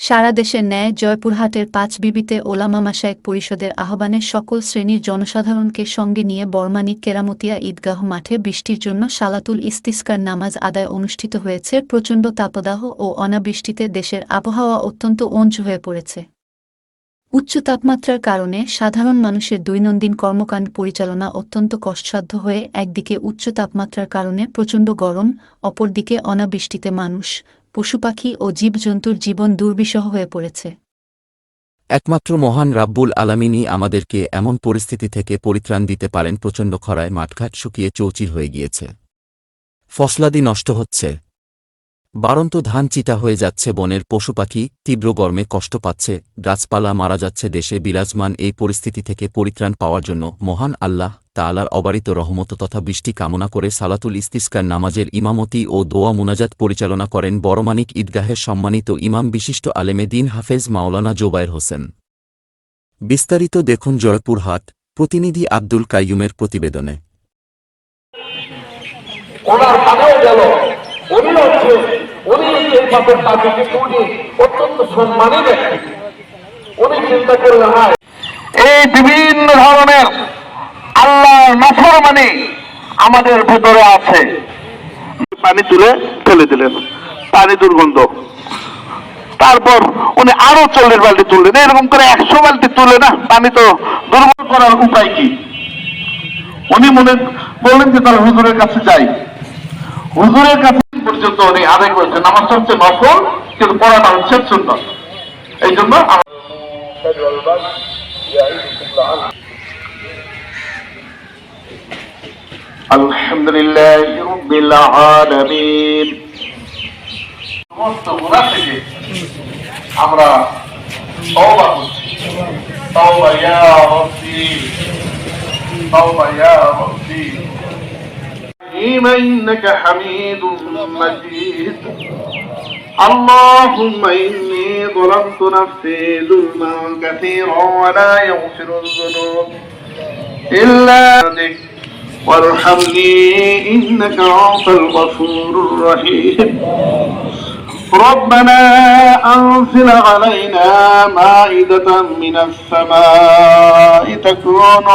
সারা দেশের ন্যায় জয়পুরহাটের পাঁচ বিবিতে ওলামা মাসায়েক পরিষদের আহ্বানে সকল শ্রেণির জনসাধারণকে সঙ্গে নিয়ে বর্মানিক কেরামতিয়া ঈদগাহ মাঠে বৃষ্টির জন্য সালাতুল ইস্তিস্কার নামাজ আদায় অনুষ্ঠিত হয়েছে। প্রচণ্ড তাপদাহ ও অনাবৃষ্টিতে দেশের আবহাওয়া অত্যন্ত ওঞ্জ হয়ে পড়েছে। উচ্চ তাপমাত্রার কারণে সাধারণ মানুষের দৈনন্দিন কর্মকাণ্ড পরিচালনা অত্যন্ত কষ্টসাধ্য হয়ে একদিকে উচ্চ তাপমাত্রার কারণে প্রচণ্ড গরম, অপরদিকে অনাবৃষ্টিতে মানুষ পশুপাখি ও জীবজন্তুর জীবন দুর্বিষহ হয়ে পড়েছে। একমাত্র মহান রাব্বুল আলামিনী আমাদেরকে এমন পরিস্থিতি থেকে পরিত্রাণ দিতে পারেন, প্রচণ্ড খরায় মাঠঘাট শুকিয়ে চৌচির হয়ে গিয়েছে। ফসলাদি নষ্ট হচ্ছে। বারন্ত ধান চিটা হয়ে যাচ্ছে বনের পশুপাখি তীব্র গরমে কষ্ট পাচ্ছে, গাছপালা মারা যাচ্ছে দেশে বিরাজমান এই পরিস্থিতি থেকে পরিত্রাণ পাওয়ার জন্য মহান আল্লাহ তাআলার অবারিত রহমত তথা বৃষ্টি কামনা করে সালাতুল ইস্তিস্কার নামাজের ইমামতি ও দোয়া মুনাজাত পরিচালনা করেন বড়মানিক ঈদগাহের সম্মানিত ইমাম বিশিষ্ট আলেমে দিন হাফেজ মাওলানা জোবায়ের হোসেন। বিস্তারিত দেখুন জয়পুরহাট প্রতিনিধি আব্দুল কাইয়ুমের প্রতিবেদনে। ওনার এই বিভিন্ন ধরনের নাফরমানি আমাদের ভেতরে আছে। পানি তুলে ফেলে দিলেন। পানি দুর্গন্ধ। তারপর উনি আরও চল্লিশ বালতি তুললেন। এরকম করে একশো বালতি তুলে না, পানি তো দুর্বল করার উপায় কি? উনি মনে বললেন যে তার হুজুরের কাছে যাই। হুজুরের কাছে পর্যন্ত উনি আদায় করেছেন নামাজটা হচ্ছে নফল কিন্তু পড়াটা হচ্ছে সুন্দর এই জন্য আমার الحمد لله رب العالمين সমস্ত গুণা থেকে আমরা তওবা করছি তওবা ইয়া রব্বি তওবা ইয়া রব্বি إنك حميد مجيد اللهم إني ظلمت نفسي ظلما كثيرا ولا يغفر الذنوب إلا بك وارحمني إنك أنت الغفور الرحيم ربنا أنزل علينا مائدة من السماء تكون